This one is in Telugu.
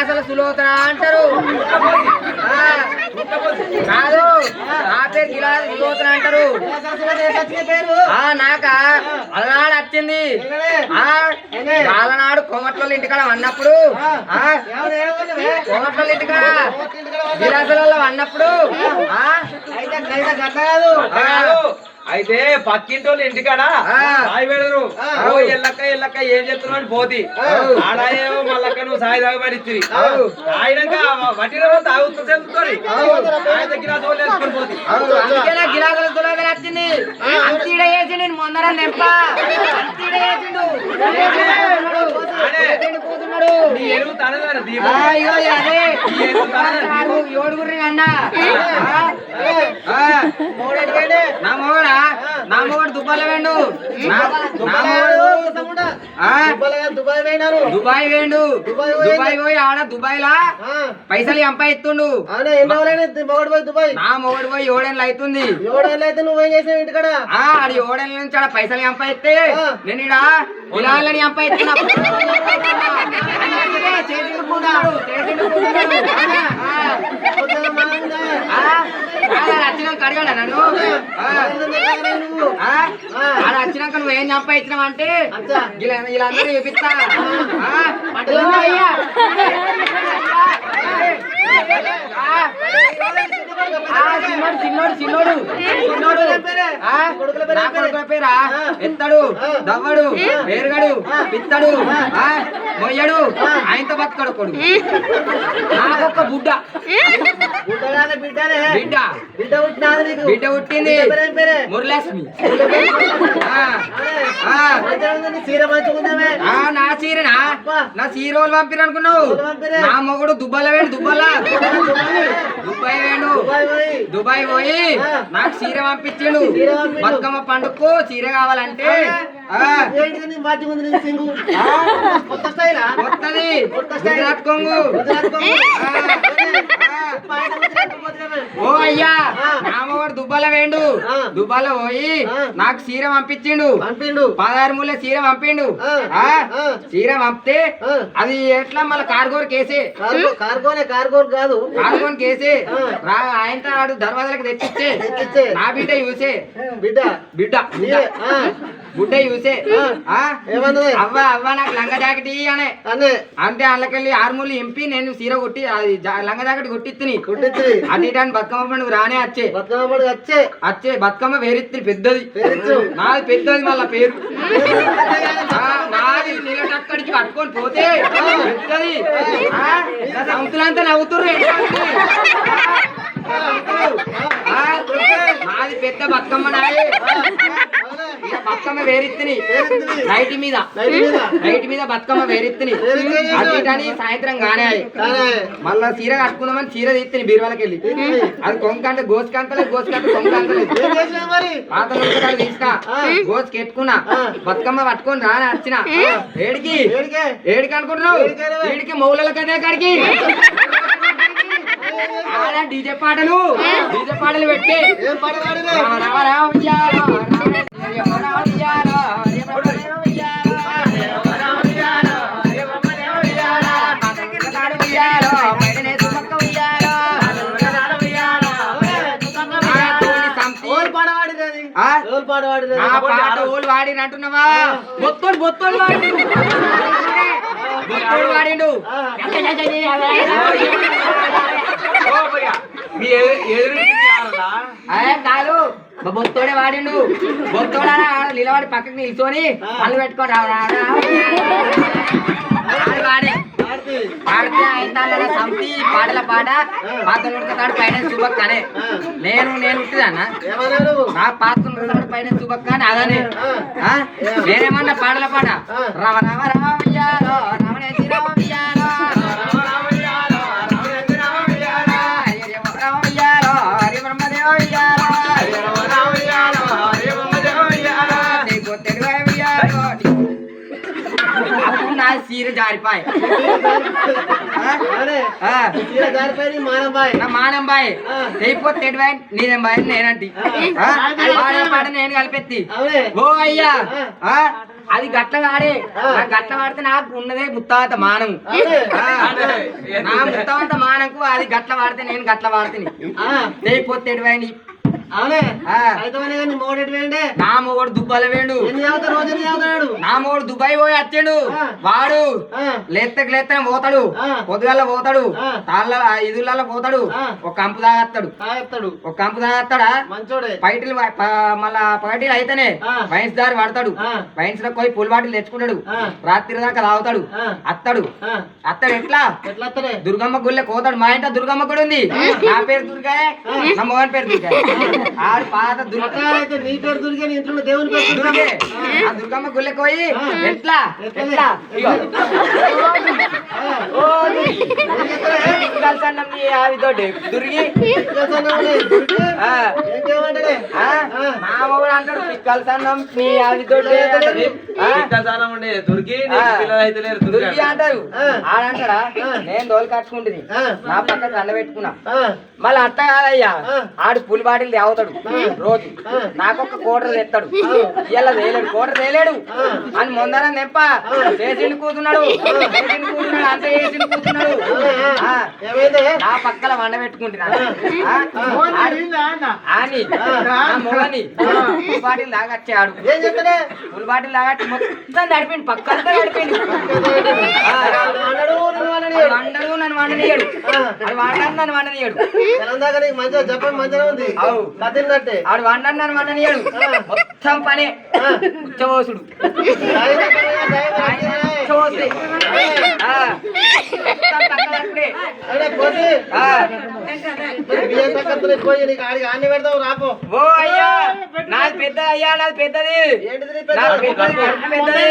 గిలాసుల సులోచన అంటారు. కాదు నా పేరు సులోచన అంటారు. నాక అలనాడు వచ్చింది. ఆ వాళ్ళనాడు కోమట్ల ఇంటికాడ అన్నప్పుడు? కోమట్ల ఇంటికాడ గిలాసులలో అన్నప్పుడు అయితే పక్కింటోళ్ళు ఇంటికాడ. సాయి పెడరు. ఓ ఎల్లక్క ఎల్లక్క ఏం చెప్తున్నావు అని పోతి. ఆడాయేమో మల్లక్క నువ్వు సాయి తాగబడి ఇచ్చి. తాగినాక వడ్డీలో తాగుతూ చెందుతుంది ఆయన వేసుకొని పోతి. అందుకే గిలాసుల అంతీడ వేసి నేను ముందర నెంప? అంతీడ వేసిండు ఎరువు తనదారు దీపం ఏడుగురి అన్న నా మొగడా? నా మొగడు దుబ్బాల వేండు దుబాయ్ దుబాయ్ వేండు దుబాయ్. దుబాయ్ పోయి ఆడ దుబాయ్ లా పైసలు దుబాయ్? నా మొగడు పోయి ఏడేళ్ళు అవుతుంది ఎవడైనా అయితే నువ్వు ఏం చేసావు ఇంటికాడ? ఆ ఆడి ఏడేళ్ళ నుంచి ఆడ పైసలు ఆ. నేను ఇడ ఇలాలని ఎంప ఎత్తున్నా చేతికి కూతున్నాడు చేతికి కూతున్నాడు ఆ, పొద్దున మారిందా? ఆ, ఆ, వచ్చినాక అడిగాడా నన్ను ఆ. నువ్వు ఆ? ఆడ వచ్చినాక నువ్వు ఏం ఇచ్చినావు అంటే? అందరూ చూపిస్తా. చిన్నోడు చిన్నోడు చిన్నోడు. కొడుకుల పేరా? ఎత్తడు దవ్వడు పేరుగడు పిత్తడు? మొయ్యడు ఆయనతో బతకడు కొడుకు. నాకొక్క బుడ్డ. బిడ్డ. బిడ్డ పుట్టింది. బిడ్డ నీ చీరనా? నా చీర వాళ్ళు పంపిరు. అనుకున్నావు? నా మొగుడు దుబ్బల వేడు దుబ్బల. దుబాయ్ వేడు దుబాయ్ పోయి. దుబాయ్ పోయి ఆ. నాకు చీర పంపించిండు. బతుకమ్మ పండుగకు చీర కావాలంటే కొత్తది. గుజరాత్ కొంగు. ఓ అయ్యా మొగుడు దుబ్బల వేండు. దుబ్బల పోయి. నాకు చీర పంపించిండు. పంపిండు. పదహారు మూల చీర పంపిండు. ఆ. చీర పంపితే. అది ఎట్లా మళ్ళీ కార్గోర్ కేసే? కార్గో కార్గోనే కార్గోర్ కాదు. కార్గోన్ కేసే. ఆ. రా ఆయనతో ఆడు దర్వాజలకు తెచ్చిచ్చే. నా బిడ్డ చూసే బిడ్డ. బిడ్డ బిడ్డ. చూసే అవ్వ అవ్వ నాకు లంగ జాకెట్ ఇయ్యి అనే. అంటే అందులోకెళ్ళి ఆరుమూలు ఎంపి నేను చీర కొట్టి అది లంగ జాకెట్ కొట్టిత్తిని. కుట్టించి అటు అని బతుకమ్మ పండుగ రానే వచ్చే బతుకమ్మ పండుగ వచ్చే వచ్చే బతుకమ్మ వేరెత్తి పెద్దది. నాది పెద్దది మళ్ళా పేరు. నాది నిలటక్కడికి పట్టుకొని పోతే పెద్దది. సంతులంతా నవ్వుతుర్రు నాది పెద్ద బతుకమ్మ నాది బతుకమ్మ వేరెత్తిని. నైట్ మీద. నైట్ మీద. బతుకమ్మ వేరెత్తిని. సాయంత్రం గానే మళ్ళా చీర కట్టుకుందామని చీర తీత్తిని బీరువాలకి వెళ్ళి అది కొంకంటే గోసుకంతలేదు గోసుకంటే కొంకంతలేదు పాత ఆ. గోసుకి ఎట్టుకున్నా. బతుకమ్మ పట్టుకొని రాని వచ్చిన ఏడికి? ఏడికే? అనుకుంటున్నావు? ఏడికి కాడికి. డీజే పాటలు? డీజే పాటలు పెట్టి. రామ రామ రామ. ఉయ్యాలో, రామ రామ రామ ఉయ్యాలో, రామ రామ ఉయ్యాలో, రామ రామ ఉయ్యాలో, రామ రామ ఉయ్యాలో, పక్కన ఉయ్యాలో, బయటనే సుమక్క ఉయ్యాలో, ఉయ్యాలో, ఆ తోని సంపి. ఓల్ పాట పాడినది ఆ? ఓల్ పాట పాడినది ఆ పాట ఓళ్ళు వాడిన అంటున్నావా బొత్తోడు బొత్తోడు వాడిండు బొత్తోడు వాడిండు ఓ భయ్యా, మీ ఎదు- ఎదురింటికి ఆడలా? అదే కాదు మా బొత్తోడే వాడిండు. బొత్తోడా నిలబడి పక్కకి నిల్చొని పళ్ళు రావు రా. వాడు పాడితే సంపి పాటల పాట. పాత నుడకతాడు పైన సుబక్కనే నేను నేను ఉంటుందన్నా నా పాత నుడకతాడు పైన సుబక్క అని అదనే? నేనేమన్నా పాటల పాట? రామ రామ రామ వియ్యాలో రామణేసి చీర జారిపోయి మానం బాయ్ నా మానం బాయ్ అయిపోతే బాయ్ నేనేం బాయ్ నేనంటి. ఆ? పాట నేను కలిపెత్తి. ఓ అయ్యా. ఆ? అది గట్ల వాడే నా గట్ల వాడితే నాకు ఉన్నదే ముత్తాత మానం. ఆ, నా ముత్తాత మానంకు అది గట్ల వాడితే నేను గట్ల వాడితే ఆ, నా మొగడు దుబ్బాల వేండు నా మొగడు దుబాయ్ పోయి వచ్చాడు. వాడు లేత్తకి లేత్తనే పోతాడు. ఆ. పొద్దుగల్ల పోతాడు. తాళ్ళ ఇదులలో పోతాడు. ఒక కంపు తాగెత్తాడు ఒక కంపు మంచోడే. పైటిలు మళ్ళా పైటిలు అయితేనే. వైన్స్ దారి పడతాడు. వైన్స్లో పోయి పుల్ బాటిల్ తెచ్చుకుంటాడు. రాత్రి దాకా తాగుతాడు. అత్తడు. అత్తడు ఎట్లా? దుర్గమ్మ గుళ్ళే కోతాడు మా ఇంట దుర్గమ్మ కూడా ఉంది. నా పేరు దుర్గాయే. నా మోహన్ పేరు దుర్గాయ. ఆడు పాత దుర్గ అయితే నీ పేరు దొరికే నీ ఇంట్లో దేవుని పేరు దుర్గే. ఆ. దుర్గమ్మ గుళ్ళకి పోయి. ఎట్లా? ఎట్లా? ఓ కలిసన్నం నీ ఆవితోటి? దుర్గి. మా అంటాడు పిక్కల సన్నం. నీ ఉండే? దుర్గి దుర్గి. అంటారు. ఆడంటాడా. నేను దోలు కట్టుకుంటుంది. నా పక్కన దండ పెట్టుకున్నా. మళ్ళీ అట్ట కాదయ్యా. ఆడు పులి బాటిల్ తేవుతాడు. రోజు. నాకొక కోటర్ తెస్తాడు. ఇలా తేలేడు కోటర్ తేలేడు. అని ముందర నెప్ప చేసిండు కూతున్నాడు చేసిండు కూతున్నాడు అంత చేసిండు కూతున్నాడు నా పక్కల వండ పెట్టుకుంటున్నా? అని మొగని. పులి బాటిల్ తాగచ్చాడు ఏం చెప్తాడే పులి బాటిల్ తాగచ్చి మొత్తం నడిపిండు పక్కంతా నడిపిండు. వండడు నన్ను వండనీయడు అది వండను నన్ను వండనీయడు మంచిగా చెప్పండి మంచిగా ఉంది. అవు. కదిలినట్టే ఆడు వండను నన్ను వండనీయడు మొత్తం పనే. ఉచ్చబోసుడు ఉచ్చబోసుడే. ఓ అయ్యా నాది పెద్ద అయ్యా నాది పెద్దది. పెద్దది.